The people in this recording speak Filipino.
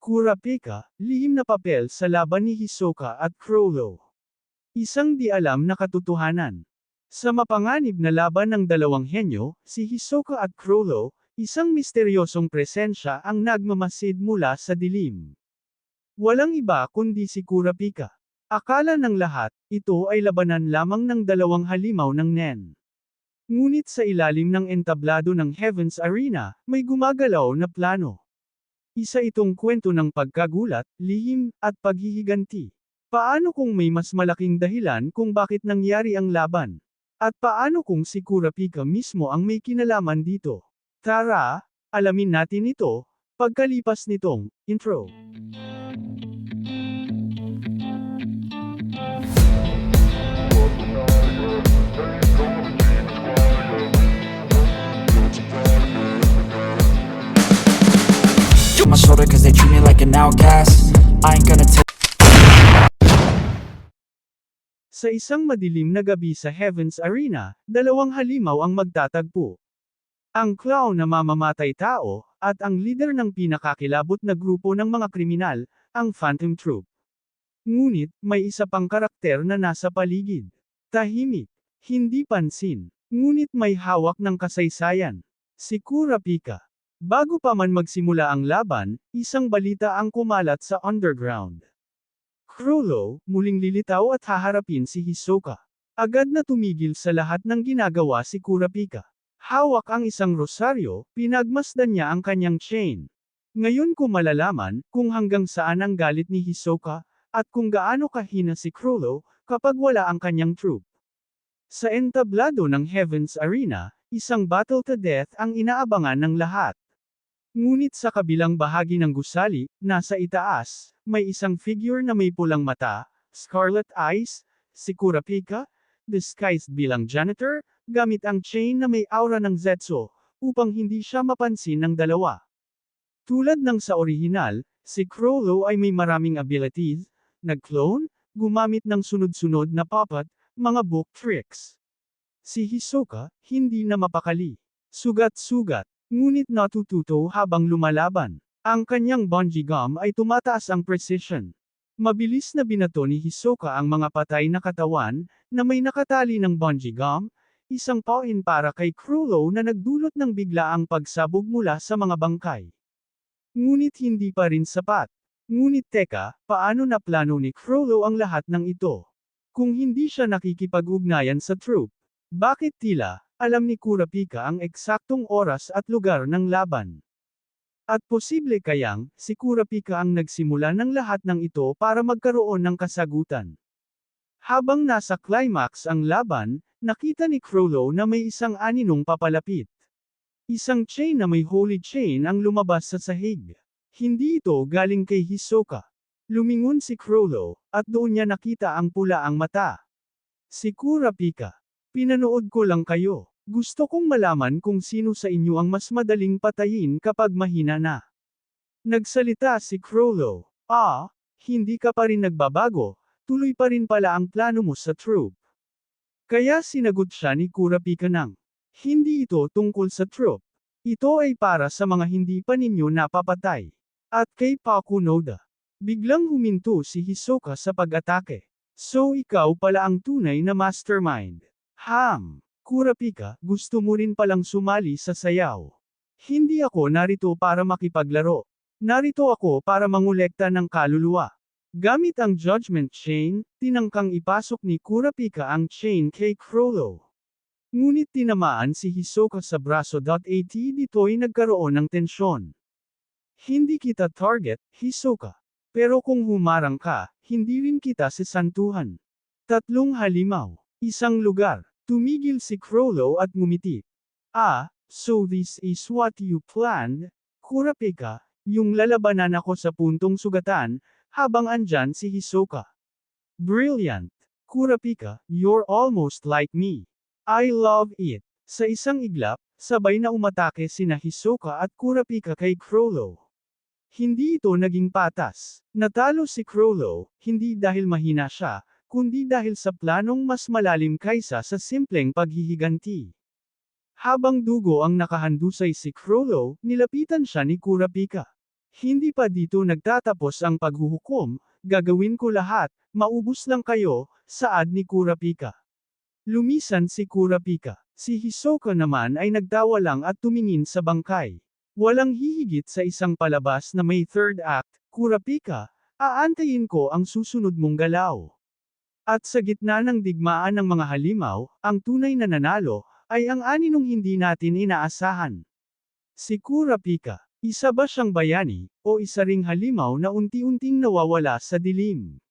Kurapika, lihim na papel sa laban ni Hisoka at Crollo. Isang di alam na katotohanan. Sa mapanganib na laban ng dalawang henyo, si Hisoka at Crollo, isang misteryosong presensya ang nagmamasid mula sa dilim. Walang iba kundi si Kurapika. Akala ng lahat, ito ay labanan lamang ng dalawang halimaw ng Nen. Ngunit sa ilalim ng entablado ng Heaven's Arena, may gumagalaw na plano. Isa itong kwento ng pagkagulat, lihim, at paghihiganti. Paano kung may mas malaking dahilan kung bakit nangyari ang laban? At paano kung si Kurapika mismo ang may kinalaman dito? Tara, alamin natin ito, pagkalipas nitong intro. Like an outcast I ain't gonna take Sa isang madilim na gabi sa Heaven's Arena, dalawang halimaw ang magtatagpo. Ang clown na mamamatay tao, at ang leader ng pinakakilabot na grupo ng mga kriminal, ang Phantom Troop. Ngunit, may isa pang karakter na nasa paligid. Tahimik, hindi pansin, ngunit may hawak ng kasaysayan. Si Kurapika. Bago pa man magsimula ang laban, isang balita ang kumalat sa underground. Crollo, muling lilitaw at haharapin si Hisoka. Agad na tumigil sa lahat ng ginagawa si Kurapika. Hawak ang isang rosaryo, pinagmasdan niya ang kanyang chain. Ngayon ko malalaman kung hanggang saan ang galit ni Hisoka, at kung gaano kahina si Crollo kapag wala ang kanyang troop. Sa entablado ng Heaven's Arena, isang battle to death ang inaabangan ng lahat. Ngunit sa kabilang bahagi ng gusali, nasa itaas, may isang figure na may pulang mata, scarlet eyes, si Kurapika, disguised bilang janitor, gamit ang chain na may aura ng Zetsu, upang hindi siya mapansin ng dalawa. Tulad ng sa orihinal, si Crollo ay may maraming abilities, nag-clone, gumamit ng sunod-sunod na puppet, mga book tricks. Si Hisoka, hindi na mapakali. Sugat-sugat, ngunit natututo habang lumalaban. Ang kanyang bungee gum ay tumataas ang precision. Mabilis na binato ni Hisoka ang mga patay na katawan, na may nakatali ng bungee gum, isang pain para kay Crollo na nagdulot ng biglaang pagsabog mula sa mga bangkay. Ngunit hindi pa rin sapat. Ngunit teka, paano na plano ni Crollo ang lahat ng ito? Kung hindi siya nakikipag-ugnayan sa troop, bakit tila, alam ni Kurapika ang eksaktong oras at lugar ng laban? At posible kayang, si Kurapika ang nagsimula ng lahat ng ito para magkaroon ng kasagutan. Habang nasa climax ang laban, nakita ni Crollo na may isang aninong papalapit. Isang chain na may holy chain ang lumabas sa sahig. Hindi ito galing kay Hisoka. Lumingon si Crollo, at doon niya nakita ang pula ang mata. Si Kurapika. Pinanood ko lang kayo. Gusto kong malaman kung sino sa inyo ang mas madaling patayin kapag mahina na. Nagsalita si Crollo. Ah, hindi ka pa rin nagbabago, tuloy pa rin pala ang plano mo sa troop. Kaya sinagot siya ni Kurapika ng, hindi ito tungkol sa troop. Ito ay para sa mga hindi pa ninyo napapatay. At kay Pakunoda. Biglang huminto si Hisoka sa pag-atake. So ikaw pala ang tunay na mastermind. Ham! Kurapika, gusto mo rin palang sumali sa sayaw. Hindi ako narito para makipaglaro. Narito ako para mangolekta ng kaluluwa. Gamit ang judgment chain, tinangkang ipasok ni Kurapika ang chain kay Crollo. Ngunit tinamaan si Hisoka sa braso. At dito'y nagkaroon ng tensyon. Hindi kita target, Hisoka. Pero kung humarang ka, hindi rin kita sisantuhan. Tatlong halimaw. Isang lugar. Tumigil si Crollo at ngumiti. Ah, so this is what you planned? Kurapika, yung lalabanan ako sa puntong sugatan, habang andyan si Hisoka. Brilliant. Kurapika, you're almost like me. I love it. Sa isang iglap, sabay na umatake sina Hisoka at Kurapika kay Crollo. Hindi ito naging patas. Natalo si Crollo, hindi dahil mahina siya, kundi dahil sa planong mas malalim kaysa sa simpleng paghihiganti. Habang dugo ang nakahandusay si Crollo, nilapitan siya ni Kurapika. Hindi pa dito nagtatapos ang paghuhukom, gagawin ko lahat, maubos lang kayo, saad ni Kurapika. Lumisan si Kurapika. Si Hisoka naman ay nagtawa lang at tumingin sa bangkay. Walang hihigit sa isang palabas na may third act, Kurapika, aantayin ko ang susunod mong galaw. At sa gitna ng digmaan ng mga halimaw, ang tunay na nanalo, ay ang aninong hindi natin inaasahan. Si Kurapika, isa ba siyang bayani, o isa ring halimaw na unti-unting nawawala sa dilim?